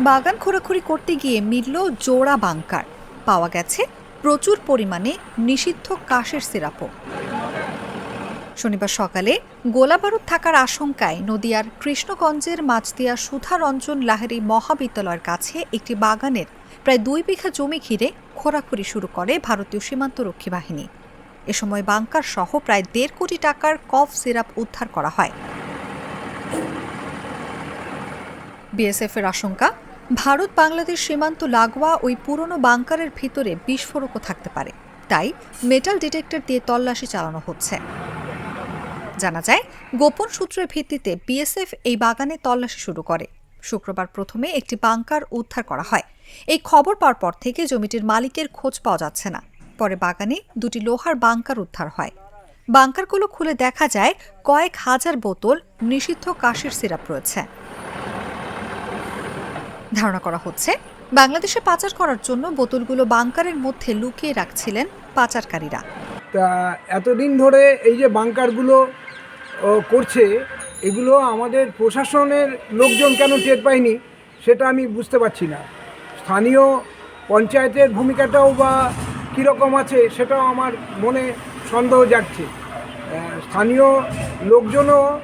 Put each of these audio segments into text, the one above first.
বাগান খোরাখুরি করতে গিয়ে মিলল জোড়া বাংকার। পাওয়া গেছে প্রচুর পরিমাণে নিষিদ্ধ কাশের সিরাপও। শনিবার সকালে গোলাবারুদ থাকার আশঙ্কায় নদিয়ার কৃষ্ণগঞ্জের মাছদিয়া সুধারঞ্জন লাহেরি মহাবিদ্যালয়ের কাছে একটি বাগানের প্রায় দুই বিঘা জমি ঘিরে খোরাখুরি শুরু করে ভারতীয় সীমান্তরক্ষী বাহিনী। এ সময় বাংকার সহ প্রায় দেড় কোটি টাকার কফ সিরাপ উদ্ধার করা হয়। বিএসএফের আশঙ্কা ভারত, বাংলাদেশ সীমান্ত লাগোয়া ওই পুরনো বাংকারের ভিতরে বিস্ফোরকও থাকতে পারে। তাই মেটাল ডিটেক্টর দিয়ে তল্লাশি চালানো হচ্ছে। জানা যায়, গোপন সূত্রের ভিত্তিতে বিএসএফ এই বাগানে তল্লাশি শুরু করে। শুক্রবার প্রথমে একটি বাংকার উদ্ধার করা হয়। এই খবর পাওয়ার পর থেকে জমিটির মালিকের খোঁজ পাওয়া যাচ্ছে না। পরে বাগানে দুটি লোহার বাংকার উদ্ধার হয়। বাংকারগুলো খুলে দেখা যায়, কয়েক হাজার বোতল নিষিদ্ধ কাশির সিরাপ রয়েছে। ধারণা করা হচ্ছে। বাংলাদেশে পাচার করার জন্য বোতলগুলো বাংকারের মধ্যে লুকিয়ে রাখছিলেন পাচারকারীরা। তা এতদিন ধরে এই যে বাংকারগুলো করছে এগুলো আমাদের প্রশাসনের লোকজন কেন টের পায়নি সেটা আমি বুঝতে পারছি না। স্থানীয় পঞ্চায়েতের ভূমিকাটাও বা কীরকম আছে সেটাও আমার মনে সন্দেহ আহ, স্থানীয় লোকজনও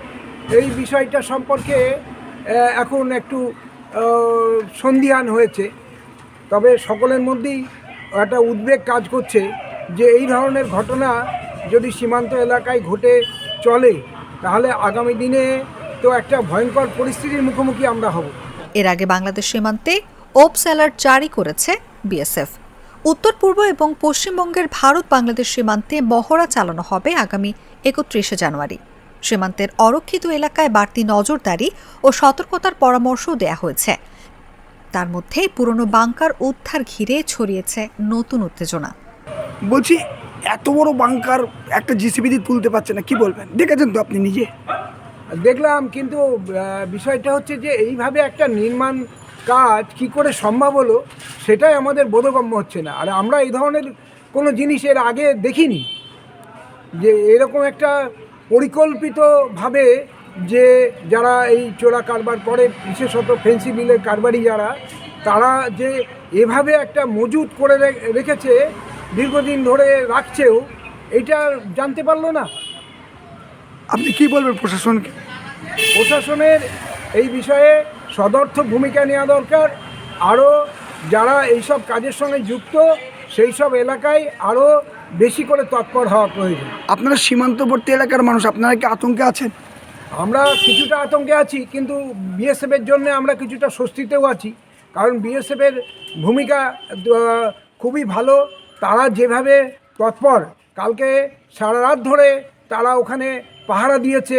এই বিষয়টা সম্পর্কে এখন একটু আহ, সন্দিহান হয়েছে। তবে সকলের মধ্যেই একটা উদ্বেগ কাজ করছে যে এই ধরনের ঘটনা যদি সীমান্ত এলাকায় ঘটে চলে তাহলে আগামী দিনে তো একটা ভয়ঙ্কর পরিস্থিতির মুখোমুখি আমরা হব। এর আগে বাংলাদেশ সীমান্তে ওপস অ্যালার্ট জারি করেছে বিএসএফ। উত্তর পূর্ব এবং পশ্চিমবঙ্গের ভারত বাংলাদেশ সীমান্তে মহড়া চালানো হবে আগামী একত্রিশে জানুয়ারি। সীমান্তের অরক্ষিত এলাকায় বাড়তি নজরদারি ও সতর্কতার পরামর্শও দেয়া হয়েছে। তার মধ্যে পুরনো বাংকার উদ্ধার ঘিরে ছড়িয়েছে নতুন উত্তেজনা। বলছি এত বড় বাংকার একটা জিসিবি দিয়ে তুলতে পারছে না কি বলবেন? দেখেছেন তো আপনি নিজে? দেখলাম কিন্তু বিষয়টা হচ্ছে যে এইভাবে একটা নির্মাণ কাজ কি করে সম্ভব হলো সেটাই আমাদের বোধগম্য হচ্ছে না। আর আমরা এই ধরনের কোনো জিনিস এর আগে দেখিনি যে এরকম একটা পরিকল্পিতভাবে যে যারা এই চোরা কারবার করে বিশেষত ফেন্সি বিলের কারবারি যারা তারা যে এভাবে একটা মজুত করে রেখেছে দীর্ঘদিন ধরে রাখছেও এটা জানতে পারল না। আপনি কি বলবেন প্রশাসনকে? প্রশাসনের এই বিষয়ে সদর্থ ভূমিকা নেওয়া দরকার। আরও যারা এইসব কাজের সঙ্গে যুক্ত সেই সব এলাকায় আরও বেশি করে তৎপর হওয়া প্রয়োজন। আপনারা সীমান্তবর্তী এলাকার মানুষ আপনারা কি আতঙ্কে আছেন? আমরা কিছুটা আতঙ্কে আছি কিন্তু বিএসএফের জন্য আমরা কিছুটা স্বস্তিতেও আছি। কারণ বিএসএফের ভূমিকা খুবই ভালো তারা যেভাবে তৎপর কালকে সারা রাত ধরে তারা ওখানে পাহারা দিয়েছে।